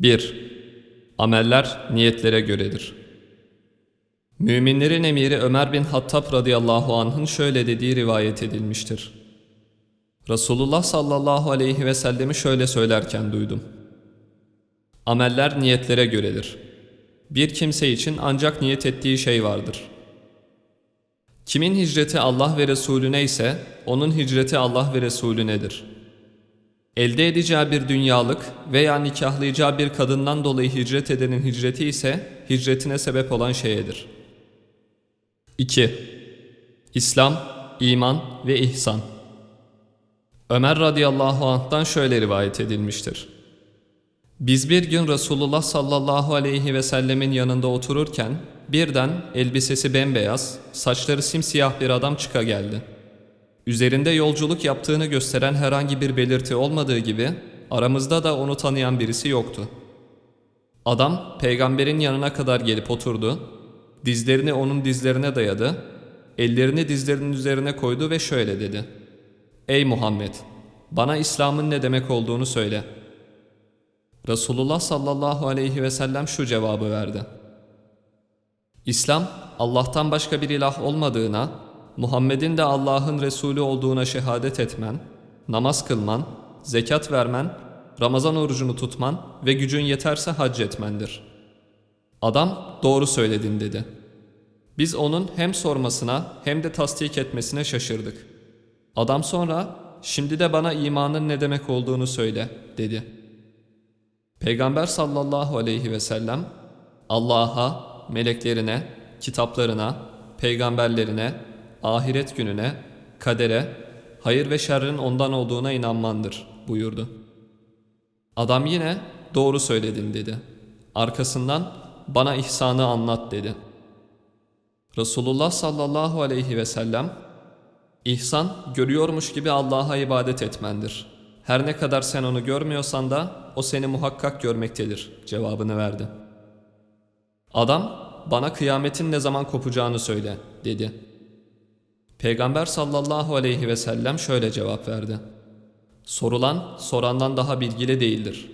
1. Ameller niyetlere göredir. Müminlerin emiri Ömer bin Hattab radıyallahu anh'ın şöyle dediği rivayet edilmiştir. Resulullah sallallahu aleyhi ve sellemi şöyle söylerken duydum. Ameller niyetlere göredir. Bir kimse için ancak niyet ettiği şey vardır. Kimin hicreti Allah ve Resulüne ise onun hicreti Allah ve Resulünedir. Elde edeceği bir dünyalık veya nikahlayacağı bir kadından dolayı hicret edenin hicreti ise hicretine sebep olan şeyedir. 2. İslam, iman ve ihsan Ömer radıyallahu anh'tan şöyle rivayet edilmiştir. Biz bir gün Resulullah sallallahu aleyhi ve sellemin yanında otururken birden elbisesi bembeyaz, saçları simsiyah bir adam çıka geldi. Üzerinde yolculuk yaptığını gösteren herhangi bir belirti olmadığı gibi aramızda da onu tanıyan birisi yoktu. Adam peygamberin yanına kadar gelip oturdu, dizlerini onun dizlerine dayadı, ellerini dizlerinin üzerine koydu ve şöyle dedi. Ey Muhammed! Bana İslam'ın ne demek olduğunu söyle. Resulullah sallallahu aleyhi ve sellem şu cevabı verdi. İslam, Allah'tan başka bir ilah olmadığına, Muhammed'in de Allah'ın Resulü olduğuna şehadet etmen, namaz kılman, zekat vermen, Ramazan orucunu tutman ve gücün yeterse hac etmendir. Adam doğru söyledin dedi. Biz onun hem sormasına hem de tasdik etmesine şaşırdık. Adam sonra şimdi de bana imanın ne demek olduğunu söyle dedi. Peygamber sallallahu aleyhi ve sellem Allah'a, meleklerine, kitaplarına, peygamberlerine, ahiret gününe, kadere, hayır ve şerrin ondan olduğuna inanmandır buyurdu. Adam yine doğru söyledin dedi. Arkasından bana ihsanı anlat dedi. Resulullah sallallahu aleyhi ve sellem İhsan görüyormuş gibi Allah'a ibadet etmendir. Her ne kadar sen onu görmüyorsan da o seni muhakkak görmektedir cevabını verdi. Adam bana kıyametin ne zaman kopacağını söyle dedi. Peygamber sallallahu aleyhi ve sellem şöyle cevap verdi. Sorulan sorandan daha bilgili değildir.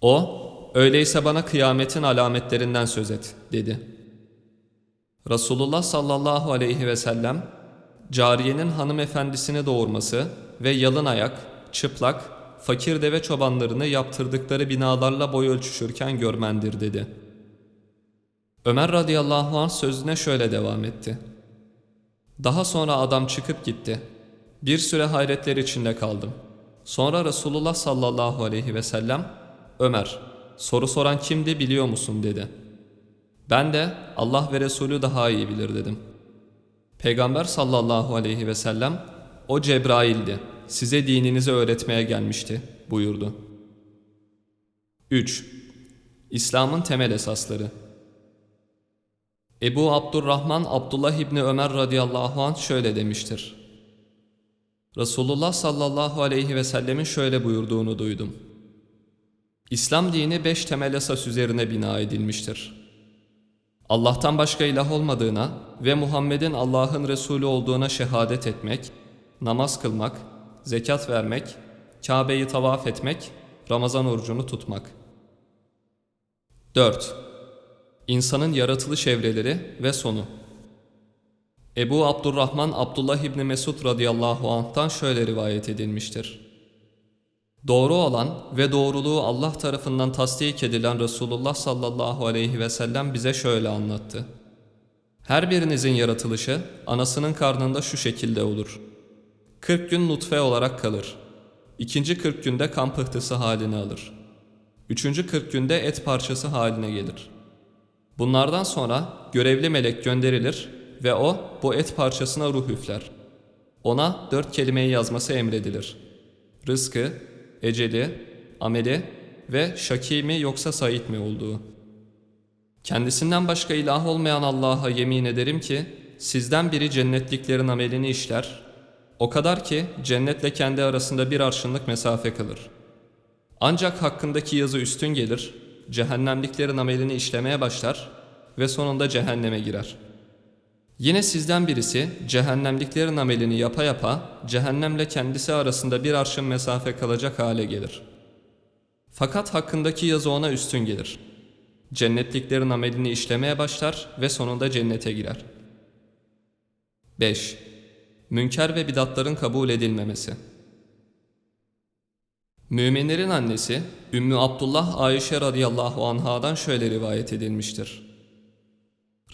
O öyleyse bana kıyametin alametlerinden söz et dedi. Resulullah sallallahu aleyhi ve sellem cariyenin hanımefendisini doğurması ve yalın ayak, çıplak, fakir deve çobanlarını yaptırdıkları binalarla boy ölçüşürken görmendir dedi. Ömer radıyallahu anh sözüne şöyle devam etti. Daha sonra adam çıkıp gitti. Bir süre hayretler içinde kaldım. Sonra Resulullah sallallahu aleyhi ve sellem Ömer soru soran kimdi biliyor musun dedi. Ben de Allah ve Resulü daha iyi bilir dedim. Peygamber sallallahu aleyhi ve sellem o Cebrail'di. Size dininizi öğretmeye gelmişti buyurdu. 3. İslam'ın temel esasları Ebu Abdurrahman Abdullah İbni Ömer radıyallahu anh şöyle demiştir. Resulullah sallallahu aleyhi ve sellemin şöyle buyurduğunu duydum. İslam dini beş temel esas üzerine bina edilmiştir. Allah'tan başka ilah olmadığına ve Muhammed'in Allah'ın Resulü olduğuna şehadet etmek, namaz kılmak, zekat vermek, Kabe'yi tavaf etmek, Ramazan orucunu tutmak. 4. İnsanın yaratılış evreleri ve sonu. Ebu Abdurrahman Abdullah İbni Mesud radıyallahu anh'tan şöyle rivayet edilmiştir. Doğru olan ve doğruluğu Allah tarafından tasdik edilen Resulullah sallallahu aleyhi ve sellem bize şöyle anlattı. Her birinizin yaratılışı anasının karnında şu şekilde olur. 40 gün nutfe olarak kalır. İkinci 40 günde kan pıhtısı halini alır. Üçüncü 40 günde et parçası haline gelir. Bunlardan sonra görevli melek gönderilir ve o bu et parçasına ruh üfler. Ona dört kelimeyi yazması emredilir. Rızkı, eceli, ameli ve şaki mi yoksa sait mi olduğu. Kendisinden başka ilah olmayan Allah'a yemin ederim ki sizden biri cennetliklerin amelini işler. O kadar ki cennetle kendi arasında bir arşınlık mesafe kalır. Ancak hakkındaki yazı üstün gelir, cehennemliklerin amelini işlemeye başlar ve sonunda cehenneme girer. Yine sizden birisi cehennemliklerin amelini yapa yapa cehennemle kendisi arasında bir arşın mesafe kalacak hale gelir. Fakat hakkındaki yazı ona üstün gelir. Cennetliklerin amelini işlemeye başlar ve sonunda cennete girer. 5. Münker ve bidatların kabul edilmemesi. Müminlerin annesi Ümmü Abdullah Ayşe radıyallahu anhadan şöyle rivayet edilmiştir.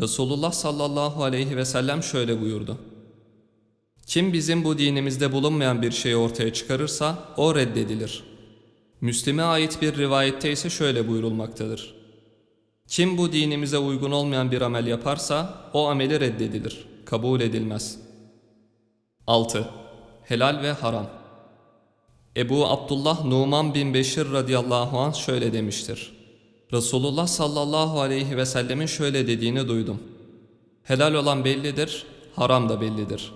Resulullah sallallahu aleyhi ve sellem şöyle buyurdu. Kim bizim bu dinimizde bulunmayan bir şeyi ortaya çıkarırsa o reddedilir. Müslim'e ait bir rivayette ise şöyle buyurulmaktadır. Kim bu dinimize uygun olmayan bir amel yaparsa o ameli reddedilir, kabul edilmez. 6. Helal ve haram. Ebu Abdullah Numan bin Beşir radıyallahu anh şöyle demiştir. Resulullah sallallahu aleyhi ve sellemin şöyle dediğini duydum. Helal olan bellidir, haram da bellidir.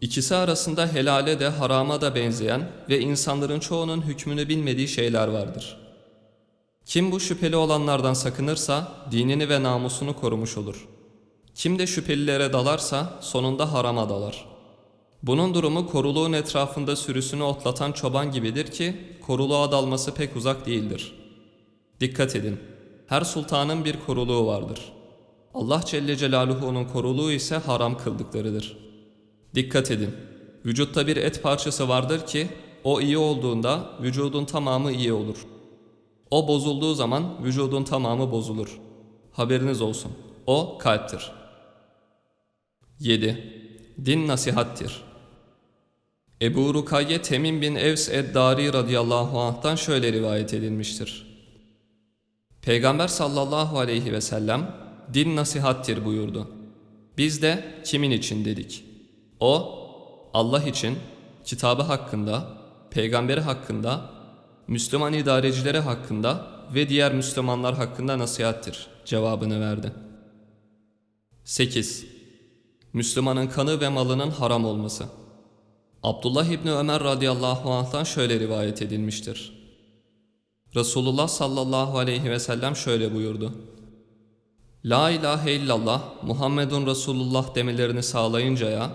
İkisi arasında helale de harama da benzeyen ve insanların çoğunun hükmünü bilmediği şeyler vardır. Kim bu şüpheli olanlardan sakınırsa dinini ve namusunu korumuş olur. Kim de şüphelilere dalarsa sonunda harama dalar. Bunun durumu koruluğun etrafında sürüsünü otlatan çoban gibidir ki koruluğa dalması pek uzak değildir. Dikkat edin. Her sultanın bir koruluğu vardır. Allah Celle Celaluhu'nun koruluğu ise haram kıldıklarıdır. Dikkat edin. Vücutta bir et parçası vardır ki o iyi olduğunda vücudun tamamı iyi olur. O bozulduğu zaman vücudun tamamı bozulur. Haberiniz olsun. O kalptir. 7. Din nasihattir. Ebu Rukayye Temim bin Evs Eddari radıyallahu anh'tan şöyle rivayet edilmiştir. Peygamber sallallahu aleyhi ve sellem din nasihattir buyurdu. Biz de kimin için dedik. O Allah için, kitabı hakkında, peygamberi hakkında, Müslüman idarecileri hakkında ve diğer Müslümanlar hakkında nasihattir cevabını verdi. 8. Müslümanın kanı ve malının haram olması. Abdullah İbni Ömer radıyallahu anh'tan şöyle rivayet edilmiştir. Resulullah sallallahu aleyhi ve sellem şöyle buyurdu. La ilahe illallah Muhammedun Resulullah demelerini sağlayıncaya,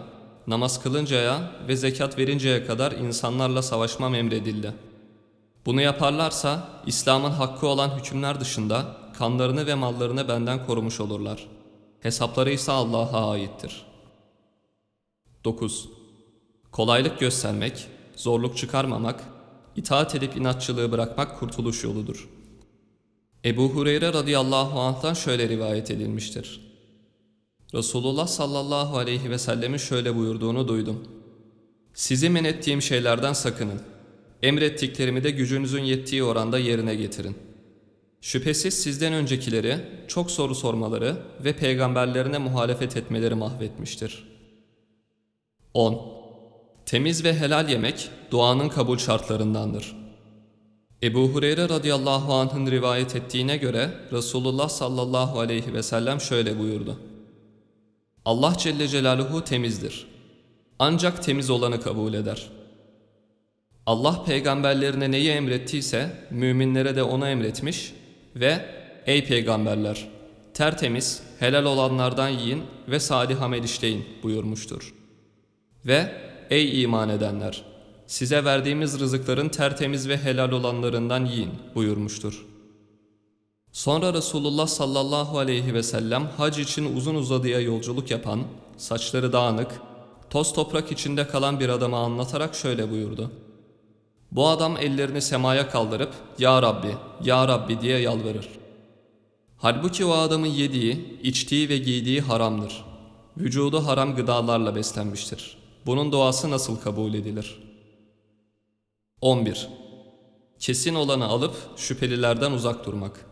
namaz kılıncaya ve zekat verinceye kadar insanlarla savaşmam emredildi. Bunu yaparlarsa İslam'ın hakkı olan hükümler dışında kanlarını ve mallarını benden korumuş olurlar. Hesapları ise Allah'a aittir. 9. Kolaylık göstermek, zorluk çıkarmamak, itaat edip inatçılığı bırakmak kurtuluş yoludur. Ebu Hureyre radıyallahu anh'tan şöyle rivayet edilmiştir. Resulullah sallallahu aleyhi ve sellemin şöyle buyurduğunu duydum. Sizi men ettiğim şeylerden sakının. Emrettiklerimi de gücünüzün yettiği oranda yerine getirin. Şüphesiz sizden öncekileri çok soru sormaları ve peygamberlerine muhalefet etmeleri mahvetmiştir. 10. Temiz ve helal yemek duanın kabul şartlarındandır. Ebu Hureyre radıyallahu anh'ın rivayet ettiğine göre Resulullah sallallahu aleyhi ve sellem şöyle buyurdu. Allah Celle Celaluhu temizdir. Ancak temiz olanı kabul eder. Allah peygamberlerine neyi emrettiyse müminlere de onu emretmiş ve ey peygamberler tertemiz helal olanlardan yiyin ve salih amel işleyin buyurmuştur. Ve ey iman edenler size verdiğimiz rızıkların tertemiz ve helal olanlarından yiyin buyurmuştur. Sonra Resulullah sallallahu aleyhi ve sellem hac için uzun uzadıya yolculuk yapan, saçları dağınık, toz toprak içinde kalan bir adamı anlatarak şöyle buyurdu. Bu adam ellerini semaya kaldırıp Ya Rabbi, Ya Rabbi diye yalvarır. Halbuki o adamın yediği, içtiği ve giydiği haramdır. Vücudu haram gıdalarla beslenmiştir. Bunun doğası nasıl kabul edilir? 11. Kesin olanı alıp şüphelilerden uzak durmak.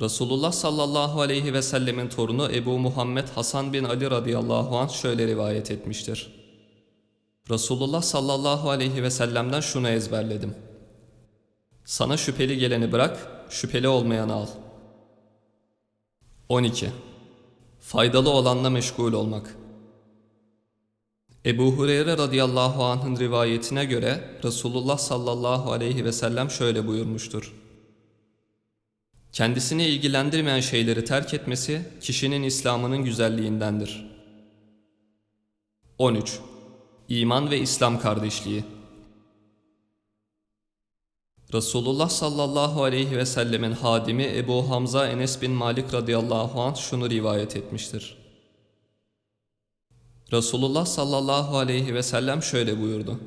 Resulullah sallallahu aleyhi ve sellemin torunu Ebu Muhammed Hasan bin Ali radıyallahu anh şöyle rivayet etmiştir. Resulullah sallallahu aleyhi ve sellem'den şunu ezberledim. Sana şüpheli geleni bırak, şüpheli olmayanı al. 12. Faydalı olanla meşgul olmak. Ebu Hureyre radıyallahu anh'ın rivayetine göre Resulullah sallallahu aleyhi ve sellem şöyle buyurmuştur. Kendisini ilgilendirmeyen şeyleri terk etmesi kişinin İslam'ının güzelliğindendir. 13. İman ve İslam kardeşliği Resulullah sallallahu aleyhi ve sellemin hadimi Ebu Hamza Enes bin Malik radıyallahu anh şunu rivayet etmiştir. Resulullah sallallahu aleyhi ve sellem şöyle buyurdu.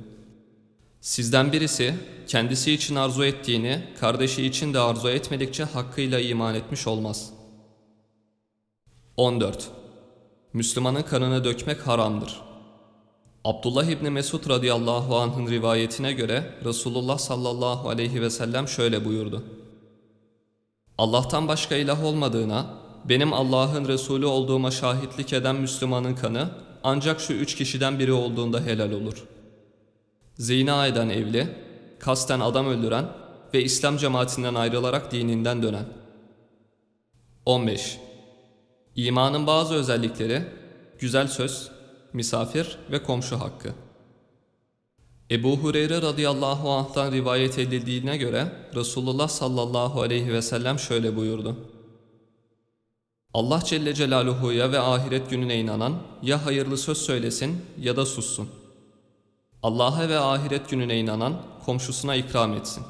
Sizden birisi kendisi için arzu ettiğini kardeşi için de arzu etmedikçe hakkıyla iman etmiş olmaz. 14. Müslümanın kanını dökmek haramdır. Abdullah İbni Mesud radıyallahu anh'ın rivayetine göre Resulullah sallallahu aleyhi ve sellem şöyle buyurdu. Allah'tan başka ilah olmadığına, benim Allah'ın Resulü olduğuma şahitlik eden Müslümanın kanı ancak şu üç kişiden biri olduğunda helal olur. Zina eden evli, kasten adam öldüren ve İslam cemaatinden ayrılarak dininden dönen. 15. İmanın bazı özellikleri, güzel söz, misafir ve komşu hakkı. Ebu Hureyre radıyallahu anh'tan rivayet edildiğine göre Resulullah sallallahu aleyhi ve sellem şöyle buyurdu. Allah Celle Celaluhu'ya ve ahiret gününe inanan ya hayırlı söz söylesin ya da sussun. Allah'a ve ahiret gününe inanan komşusuna ikram etsin.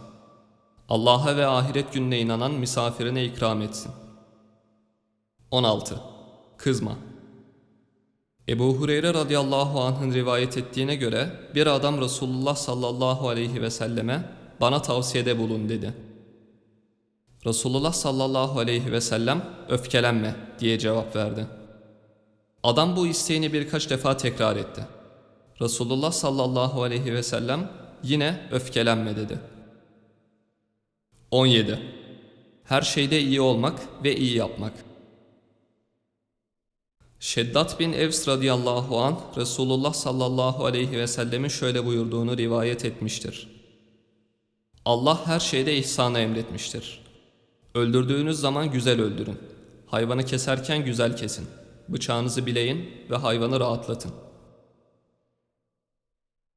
Allah'a ve ahiret gününe inanan misafirine ikram etsin. 16. Kızma. Ebu Hureyre radıyallahu anh'ın rivayet ettiğine göre bir adam Resulullah sallallahu aleyhi ve selleme bana tavsiyede bulun dedi. Resulullah sallallahu aleyhi ve sellem öfkelenme diye cevap verdi. Adam bu isteğini birkaç defa tekrar etti. Resulullah sallallahu aleyhi ve sellem yine öfkelenme dedi. 17. Her şeyde iyi olmak ve iyi yapmak. Şeddat bin Evs radıyallahu an Resulullah sallallahu aleyhi ve sellemin şöyle buyurduğunu rivayet etmiştir. Allah her şeyde ihsanı emretmiştir. Öldürdüğünüz zaman güzel öldürün. Hayvanı keserken güzel kesin. Bıçağınızı bileyin ve hayvanı rahatlatın.''